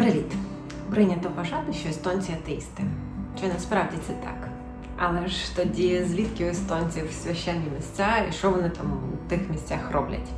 Привіт! Прийнято вважати, що естонці атеїсти. Чи насправді це так? Але ж тоді звідки у естонців священні місця і що вони там у тих місцях роблять?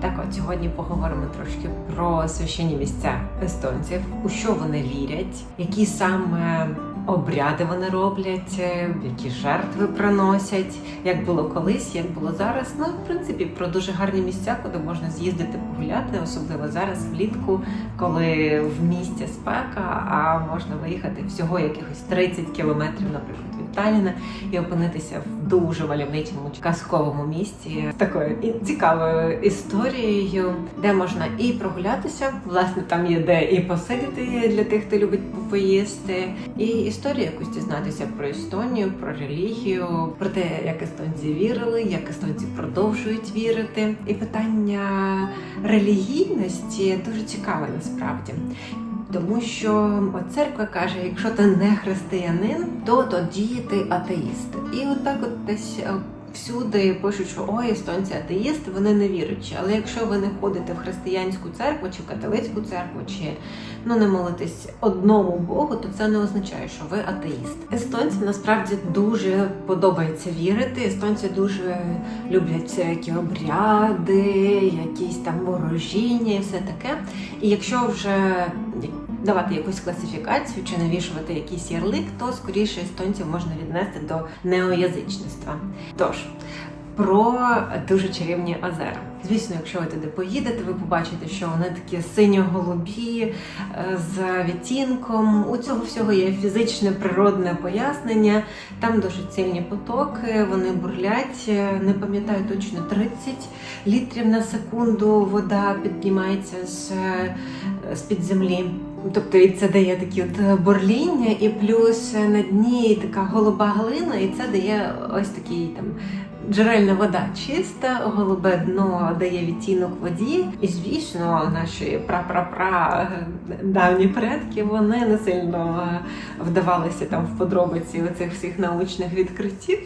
Так от сьогодні поговоримо трошки про священні місця естонців, у що вони вірять, які саме обряди вони роблять, е, які жертви приносять, як було колись, як було зараз. Ну, в принципі, про дуже гарні місця, куди можна з'їздити погуляти, особливо зараз влітку, коли в місті спека, а можна виїхати всього якихось 30 кілометрів, наприклад, від Таліна, і опинитися в дуже мальовничому казковому місті з такою цікавою історією, де можна і прогулятися. Власне, там є де і посидіти для тих, хто любить поїсти, і історію якусь дізнатися про Естонію, про релігію, про те, як естонці вірили, як естонці продовжують вірити. І питання релігійності дуже цікаве насправді. Тому що церква каже, якщо ти не християнин, то тоді ти атеїст. І отак от десь е, всюди пишуть, що ой, естонці атеїсти, вони не віруючі. Але якщо ви не ходите в християнську церкву чи в католицьку церкву, чи ну не молитесь одному Богу, то це не означає, що ви атеїст. Естонцям насправді дуже подобається вірити. Естонці дуже люблять всякі обряди, якісь там ворожіння і все таке. І якщо вже давати якусь класифікацію чи навішувати якийсь ярлик, то скоріше естонців можна віднести до неоязичництва. Тож. Про дуже чарівні озера. Звісно, якщо ви туди поїдете, ви побачите, що вони такі синьо-голубі е, з відтінком. У цього всього є фізичне природне пояснення. Там дуже сильні потоки, вони бурлять. Е, Не пам'ятаю точно 30 літрів на секунду. Вода піднімається з, е, з-під землі. Тобто і це дає такі от бурління, і плюс на дні така голуба глина, і це дає ось такий там джерельна вода чиста, голубе дно дає відтінок воді. І звісно, наші пра-пра-пра давні предки вони не сильно е, вдавалися там в подробиці оцих всіх научних відкриттів.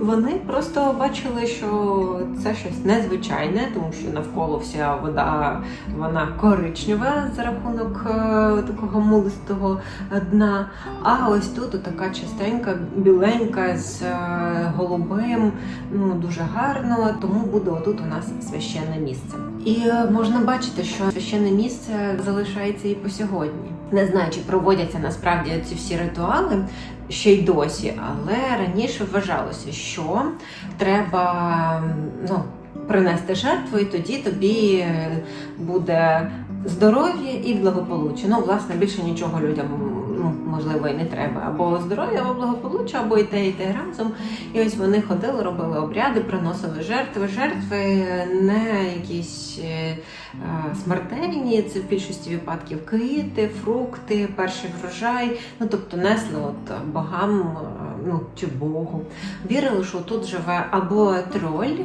Вони просто бачили, що це щось незвичайне, тому що навколо вся вода вона коричнева за рахунок е, такого мулистого дна. А ось тут така чистенька, біленька з е, голубим, ну дуже гарно, тому буде отут у нас священне місце. І е, можна бачити, що священне місце залишається і по сьогодні. Не знаю, чи проводяться насправді ці всі ритуали ще й досі, але раніше вважалося, що треба ну, принести жертву, і тоді тобі е, буде здоров'я і благополуччя. Ну, власне, більше нічого людям ну, можливо і не треба. Або здоров'я, або благополуччя, або і те, і те разом. І ось вони ходили, робили обряди, приносили жертви. Жертви не якісь е, е, смертельні, це в більшості випадків квіти, фрукти, перший врожай. Ну тобто несли от богам е, ну, чи Богу. Вірили, що тут живе або троль,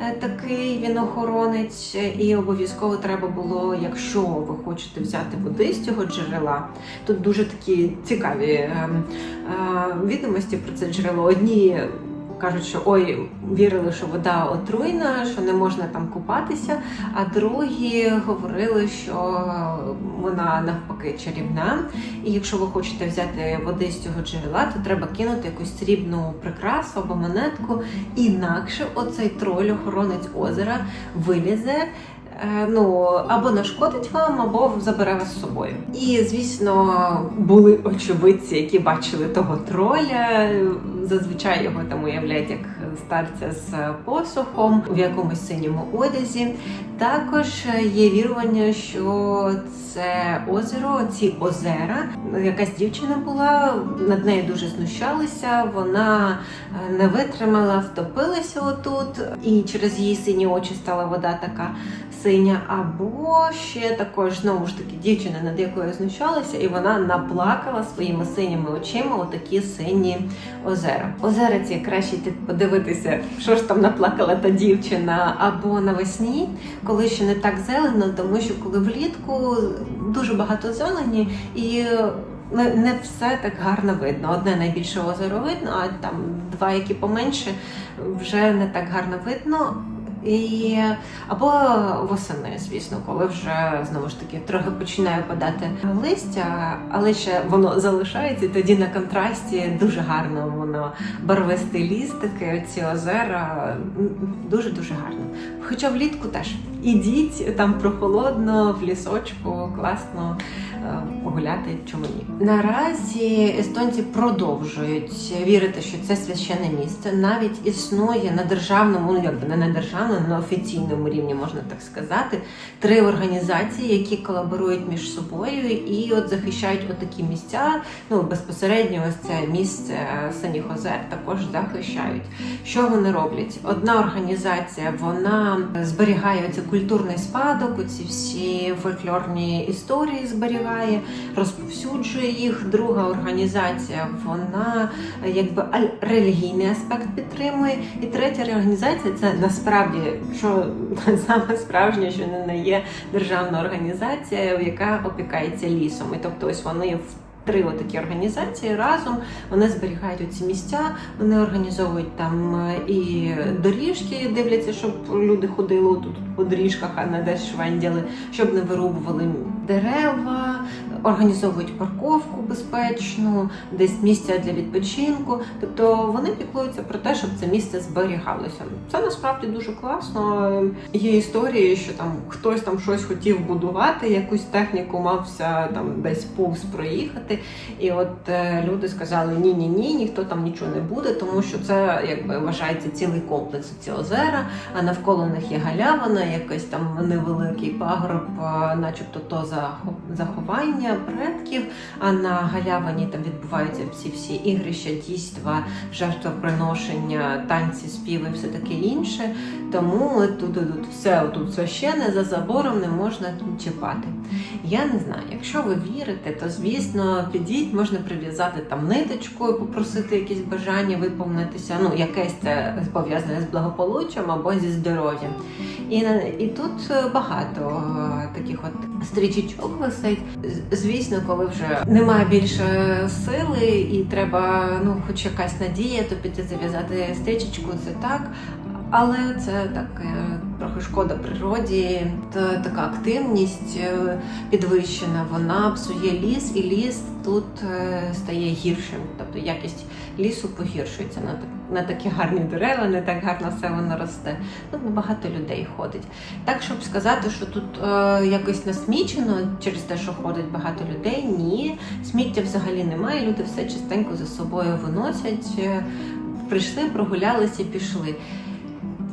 е, такий він охоронець, е, і обов'язково треба було, якщо ви хочете взяти води з цього джерела. Тут дуже такі цікаві е, е, відомості про це джерело. Одні кажуть, що ой, вірили, що вода отруйна, що не можна там купатися. А другі говорили, що вона навпаки чарівна. І якщо ви хочете взяти води з цього джерела, то треба кинути якусь срібну прикрасу або монетку. Інакше оцей троль, охоронець озера, вилізе. Е, Ну, або нашкодить вам, або забере вас з собою. І звісно, були очевидці, які бачили того троля. Зазвичай його там уявляють як старця з посухом в якомусь синьому одязі. Також є вірування, що це озеро, ці озера. Якась дівчина була, над нею дуже знущалися. Вона е, не витримала, втопилася отут, і через її сині очі стала вода така синя. Або ще також знову ж таки дівчина, над якою знущалися, і вона наплакала своїми синіми очима отакі сині озера. Озера ці краще йти подивитися, що ж там наплакала та дівчина, або навесні, коли ще не так зелено, тому що коли влітку дуже багато зелені і. Не все так гарно видно. Одне найбільше озеро видно, а там два, які поменше, вже не так гарно видно. І або восени, звісно, коли вже знову ж таки трохи починає падати листя, але ще воно залишається. Тоді на контрасті дуже гарно воно барвистий ліс, таке ці озера дуже дуже гарно. Хоча влітку теж ідіть там прохолодно, в лісочку, класно е, погуляти, чому ні. Наразі естонці продовжують вірити, що це священне місце. Навіть існує на державному, ну якби не на державному, на офіційному рівні, можна так сказати, три організації, які колаборують між собою і от захищають отакі місця. Ну безпосередньо ось це місце Синіх озер також захищають. Що вони роблять? Одна організація вона зберігає цей культурний спадок, оці всі фольклорні історії зберігає, розповсюджує їх. Друга організація вона е, якби релігійний аспект підтримує. І третя організація це насправді що саме справжнє, що не- не є державна організація, яка опікається лісом. І тобто, ось вони в. Три отакі організації разом вони зберігають оці місця, вони організовують там е, і доріжки, дивляться, щоб люди ходили тут по доріжках, а не десь швендяли, щоб не вирубували дерева, організовують парковку безпечну, десь місця для відпочинку. Тобто вони піклуються про те, щоб це місце зберігалося. Це насправді дуже класно. Є історії, що там хтось там щось хотів будувати, якусь техніку мався там десь повз проїхати. І от е, люди сказали: ні, ні, ні, ніхто там нічого не буде, тому що це якби вважається цілий комплекс ці озера, а навколо них є галявина, якийсь там невеликий пагорб, начебто то захо- заховання предків. А на галявині там відбуваються всі всі ігрища, дійства, жертвоприношення, танці, співи, все таке інше. Тому тут, тут все тут священне за забором не можна чіпати. Я не знаю, якщо ви вірите, то звісно підіть, можна прив'язати там ниточку попросити якісь бажання виповнитися. Ну, якесь це пов'язане з благополуччям або зі здоров'ям. І, і тут е, багато е, таких от стрічечок висить. Звісно, коли вже немає більше сили і треба, ну, хоч якась надія, то піти зав'язати стрічечку, це так. Але це так е, трохи шкода природі, та така активність е, підвищена, вона псує ліс, і ліс тут е, стає гіршим. Тобто якість лісу погіршується на так на такі гарні дерева, не так гарно все воно росте. Ну багато людей ходить. Так, щоб сказати, що тут е, якось насмічено через те, що ходить багато людей, ні. Сміття взагалі немає. Люди все частенько за собою виносять. е, Прийшли, прогулялися, пішли.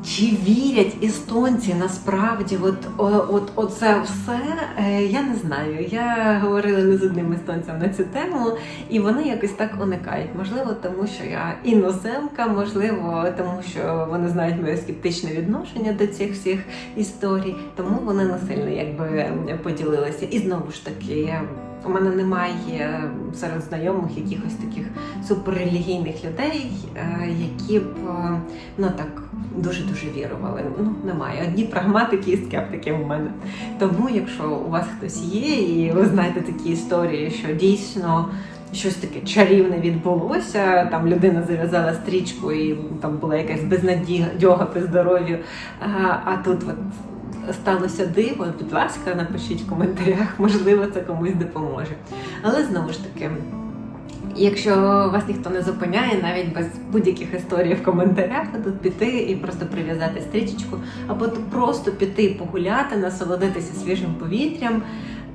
Чи вірять естонці насправді, от, о- от оце все? Е, Я не знаю. Я говорила не з одним естонцем на цю тему, і вони якось так уникають. Можливо, тому що я іноземка, можливо, тому що вони знають моє скептичне відношення до цих всіх історій, тому вони не сильно якби поділилися. І знову ж таки, у мене немає серед знайомих якихось таких суперрелігійних людей, е, які б е, ну так дуже дуже вірували. Ну немає. Одні прагматики і скептики в мене. Тому, якщо у вас хтось є, і ви знаєте такі історії, що дійсно. Щось таке чарівне відбулося. Там людина зав'язала стрічку, і там була якась безнадіга при здоров'ю. А, а тут от сталося диво. Будь ласка, напишіть в коментарях, можливо, це комусь допоможе. Але знову ж таки, якщо вас ніхто не зупиняє, навіть без будь-яких історій в коментарях, тут піти і просто прив'язати стрічечку, або то просто піти погуляти, насолодитися свіжим повітрям,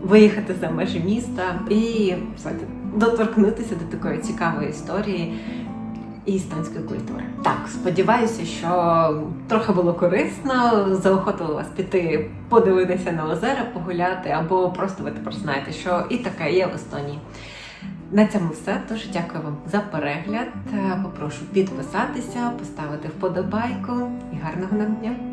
виїхати за межі міста і знаєте, доторкнутися до такої цікавої історії. І естонської культури. Так, сподіваюся, що трохи було корисно. Заохотила вас піти подивитися на озера, погуляти, або просто ви тепер знаєте, що і таке є в Естонії. На цьому все. Дуже дякую вам за перегляд. Попрошу підписатися, поставити вподобайку і гарного нам дня!